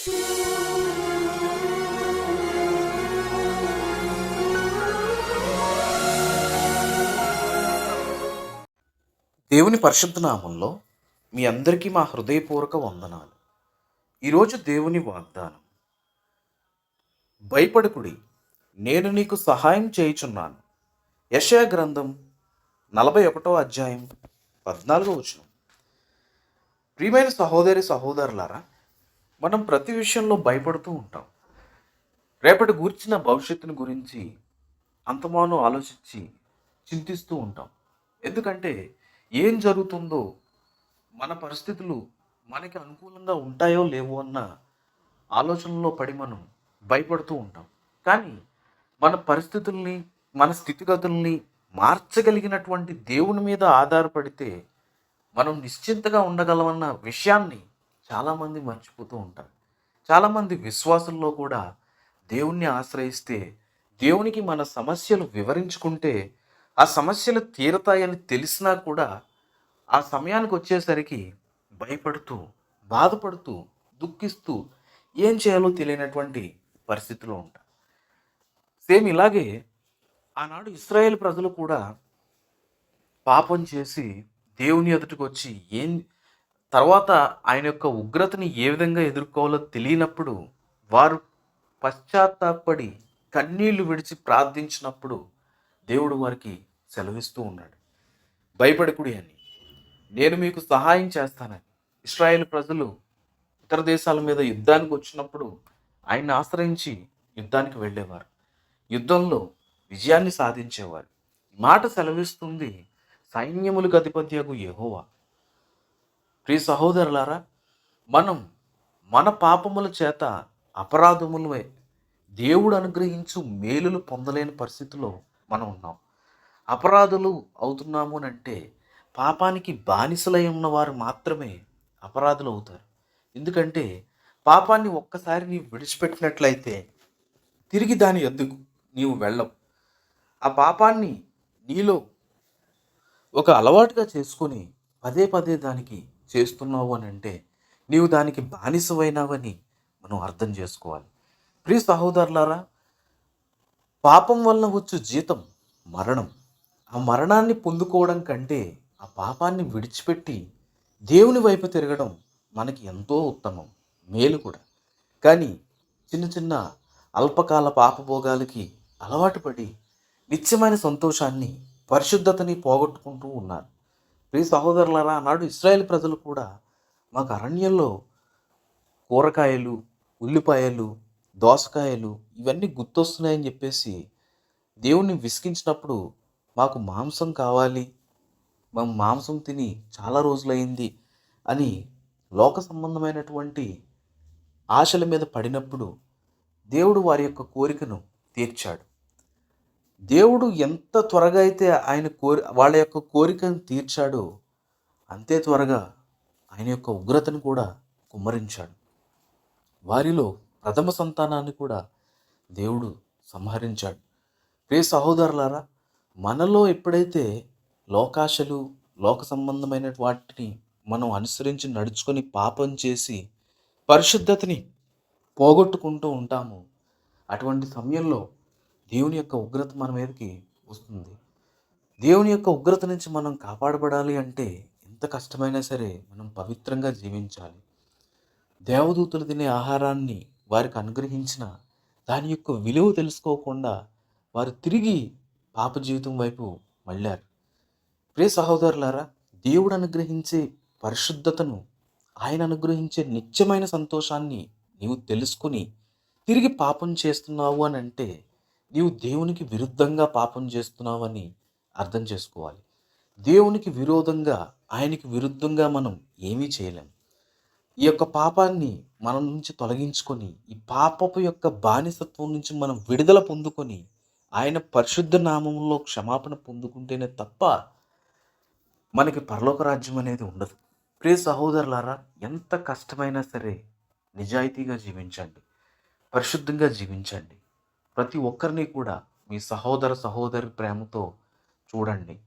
దేవుని పరిశుద్ధ నామంలో మీ అందరికీ మా హృదయపూర్వక వందనాలు. ఈరోజు దేవుని వాగ్దానం. భయపడకుడి నేను నీకు సహాయం చేయుచున్నాను. యశయ గ్రంథం నలభై ఒకటో అధ్యాయం పద్నాలుగో వచనం. ప్రియమైన సహోదరి సహోదరులారా మనం ప్రతి విషయంలో భయపడుతూ ఉంటాం. రేపటి గూర్చిన భవిష్యత్తుని గురించి అంతమానో ఆలోచించి చింతిస్తూ ఉంటాం. ఎందుకంటే ఏం జరుగుతుందో మన పరిస్థితులు మనకి అనుకూలంగా ఉంటాయో లేవో అన్న ఆలోచనలో పడి మనం భయపడుతూ ఉంటాం. కానీ మన పరిస్థితుల్ని మన స్థితిగతుల్ని మార్చగలిగినటువంటి దేవుని మీద ఆధారపడితే మనం నిశ్చింతగా ఉండగలమన్న విషయాన్ని చాలామంది మర్చిపోతూ ఉంటారు. చాలామంది విశ్వాసంలో కూడా దేవుణ్ణి ఆశ్రయిస్తే దేవునికి మన సమస్యలు వివరించుకుంటే ఆ సమస్యలు తీరతాయని తెలిసినా కూడా ఆ సమయానికి వచ్చేసరికి భయపడుతూ బాధపడుతూ దుఃఖిస్తూ ఏం చేయాలో తెలియనటువంటి పరిస్థితిలో ఉంటారు. సేమ్ ఇలాగే ఆనాడు ఇస్రాయేల్ ప్రజలు కూడా పాపం చేసి దేవుని ఎదుటికి వచ్చి ఏం తర్వాత ఆయన యొక్క ఉగ్రతని ఏ విధంగా ఎదుర్కోవాలో తెలియనప్పుడు వారు పశ్చాత్తాపడి కన్నీళ్ళు విడిచి ప్రార్థించినప్పుడు దేవుడు వారికి సెలవిస్తూ ఉన్నాడు. భయపడకుడి అని నేను మీకు సహాయం చేస్తానని. ఇస్రాయేల్ ప్రజలు ఇతర దేశాల మీద యుద్ధానికి వచ్చినప్పుడు ఆయన్ని ఆశ్రయించి యుద్ధానికి వెళ్ళేవారు. యుద్ధంలో విజయాన్ని సాధించేవారు. మాట సెలవిస్తుంది సైన్యములకు అధిపత్యకు యహోవా. ప్రియ సహోదరులారా మనం మన పాపముల చేత అపరాధములమే దేవుడు అనుగ్రహించు మేలులు పొందలేని పరిస్థితిలో మనం ఉన్నాం. అపరాధులు అవుతున్నాము అని అంటే పాపానికి బానిసలై ఉన్నవారు మాత్రమే అపరాధులు అవుతారు. ఎందుకంటే పాపాన్ని ఒక్కసారి నీవు విడిచిపెట్టినట్లయితే తిరిగి దాని ఎందుకు నీవు వెళ్ళవు. ఆ పాపాన్ని నీలో ఒక అలవాటుగా చేసుకొని పదే పదే దానికి చేస్తున్నావు అని అంటే నీవు దానికి బానిసవైనావని మనం అర్థం చేసుకోవాలి. ప్రియ సహోదరులారా పాపం వల్ల వచ్చు జీతం మరణం. ఆ మరణాన్ని పొందుకోవడం కంటే ఆ పాపాన్ని విడిచిపెట్టి దేవుని వైపు తిరగడం మనకి ఎంతో ఉత్తమం మేలు కూడా. కానీ చిన్న చిన్న అల్పకాల పాపభోగాలకి అలవాటు పడి నిత్యమైన సంతోషాన్ని పరిశుద్ధతని పోగొట్టుకుంటూ ఉన్నారు. ప్రియ సహోదరులారా నాడు ఇస్రాయేల్ ప్రజలు కూడా మాకు అరణ్యంలో కూరగాయలు ఉల్లిపాయలు దోసకాయలు ఇవన్నీ గుర్తొస్తున్నాయని చెప్పేసి దేవుణ్ణి విసిగించినప్పుడు మాకు మాంసం కావాలి మేము మాంసం తిని చాలా రోజులైంది అని లోక సంబంధమైనటువంటి ఆశల మీద పడినప్పుడు దేవుడు వారి యొక్క కోరికను తీర్చాడు. దేవుడు ఎంత త్వరగా అయితే ఆయన కోరి వాళ్ళ యొక్క కోరికను తీర్చాడో అంతే త్వరగా ఆయన యొక్క ఉగ్రతను కూడా కుమ్మరించాడు. వారిలో ప్రథమ సంతానాన్ని కూడా దేవుడు సంహరించాడు. ప్రియ సహోదరులారా మనలో ఎప్పుడైతే లోకాశలు లోక సంబంధమైన వాటిని మనం అనుసరించి నడుచుకొని పాపం చేసి పరిశుద్ధతని పోగొట్టుకుంటూ ఉంటాము అటువంటి సమయంలో దేవుని యొక్క ఉగ్రత మన మీదకి వస్తుంది. దేవుని యొక్క ఉగ్రత నుంచి మనం కాపాడబడాలి అంటే ఎంత కష్టమైనా సరే మనం పవిత్రంగా జీవించాలి. దేవదూతలు తినే ఆహారాన్ని వారికి అనుగ్రహించిన దాని యొక్క విలువ తెలుసుకోకుండా వారు తిరిగి పాప జీవితం వైపు మళ్ళారు. ప్రియ సహోదరులారా దేవుడు అనుగ్రహించే పరిశుద్ధతను ఆయన అనుగ్రహించే నిత్యమైన సంతోషాన్ని నీవు తెలుసుకుని తిరిగి పాపం చేస్తున్నావు అని అంటే నీవు దేవునికి విరుద్ధంగా పాపం చేస్తున్నావని అర్థం చేసుకోవాలి. దేవునికి విరోధంగా ఆయనకి విరుద్ధంగా మనం ఏమీ చేయలేం. ఈ యొక్క పాపాన్ని మనం నుంచి తొలగించుకొని ఈ పాపపు యొక్క బానిసత్వం నుంచి మనం విడుదల పొందుకొని ఆయన పరిశుద్ధ నామంలో క్షమాపణ పొందుకుంటేనే తప్ప మనకి పరలోక రాజ్యం అనేది ఉండదు. ప్రియ సహోదరులారా ఎంత కష్టమైనా సరే నిజాయితీగా జీవించండి. పరిశుద్ధంగా జీవించండి. ప్రతి ఒక్కరిని కూడా మీ సహోదర సహోదరి ప్రేమతో చూడండి.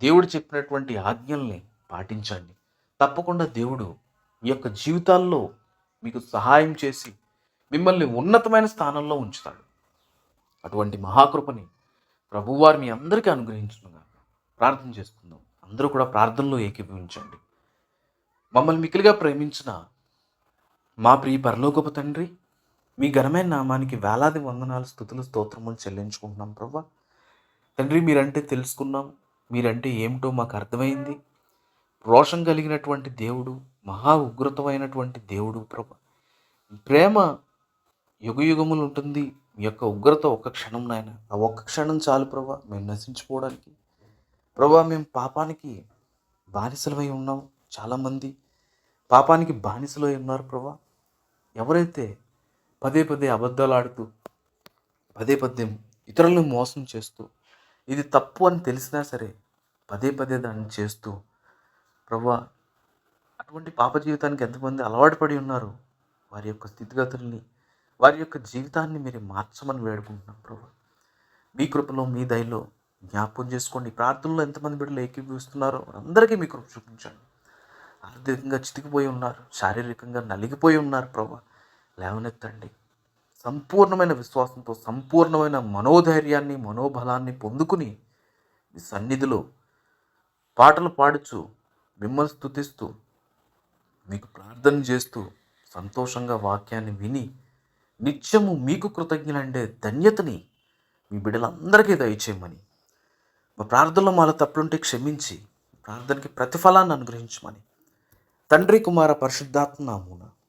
దేవుడు చెప్పినటువంటి ఆజ్ఞల్ని పాటించండి. తప్పకుండా దేవుడు మీ యొక్క జీవితాల్లో మీకు సహాయం చేసి మిమ్మల్ని ఉన్నతమైన స్థానంలో ఉంచుతాడు. అటువంటి మహాకృపని ప్రభువారు మీ అందరికీ అనుగ్రహించుగా ప్రార్థన చేసుకుందాం. అందరూ కూడా ప్రార్థనలో ఏకీభవించండి. మమ్మల్ని మిక్కిలిగా ప్రేమించిన మా ప్రియ పరలోకపు తండ్రి మీ ఘనమైన నామానికి వేలాది వందనాలు స్థుతులు స్తోత్రములు చెల్లించుకుంటున్నాం ప్రభా. తండ్రి మీరంటే తెలుసుకున్నాం. మీరంటే ఏమిటో మాకు అర్థమైంది. రోషం కలిగినటువంటి దేవుడు మహా ఉగ్రతమైనటువంటి దేవుడు ప్రభా. ప్రేమ యుగయుగములు ఉంటుంది. మీ యొక్క ఉగ్రత ఒక్క క్షణం నాయన. ఆ ఒక్క క్షణం చాలు ప్రభా మేము నశించుకోవడానికి ప్రభా మేము పాపానికి బానిసలమై ఉన్నాం చాలామంది. పాపానికి బానిసలై ఉన్నారు ప్రభా. ఎవరైతే పదే పదే అబద్ధాలు ఆడుతూ పదే పదే ఇతరులను మోసం చేస్తూ ఇది తప్పు అని తెలిసినా సరే పదే పదే దాన్ని చేస్తూ ప్రభా అటువంటి పాప జీవితానికి ఎంతమంది అలవాటు పడి ఉన్నారు? వారి యొక్క స్థితిగతుల్ని వారి యొక్క జీవితాన్ని మీరు మార్చమని వేడుకుంటున్నాం ప్రభా మీ కృపలో మీ దయలో జ్ఞాపకం చేసుకోండి. ప్రార్థనలో ఎంతమంది బిడ్డలు ఏకీభవిస్తున్నారో అందరికీ మీ కృప చూపించండి. ఆర్థికంగా చితికిపోయి ఉన్నారు శారీరకంగా నలిగిపోయి ఉన్నారు ప్రభా లేవనెత్తండి. సంపూర్ణమైన విశ్వాసంతో సంపూర్ణమైన మనోధైర్యాన్ని మనోబలాన్ని పొందుకుని మీ సన్నిధిలో పాటలు పాడుచు మిమ్మల్ని స్థుతిస్తూ మీకు ప్రార్థన చేస్తూ సంతోషంగా వాక్యాన్ని విని నిత్యము మీకు కృతజ్ఞులండే ధన్యతని మీ బిడ్డలందరికీ దయచేయమని మా ప్రార్థనలో మాలో తప్పులుంటే క్షమించి ప్రార్థనకి ప్రతిఫలాన్ని అనుగ్రహించమని తండ్రి కుమార పరిశుద్ధాత్మ నామున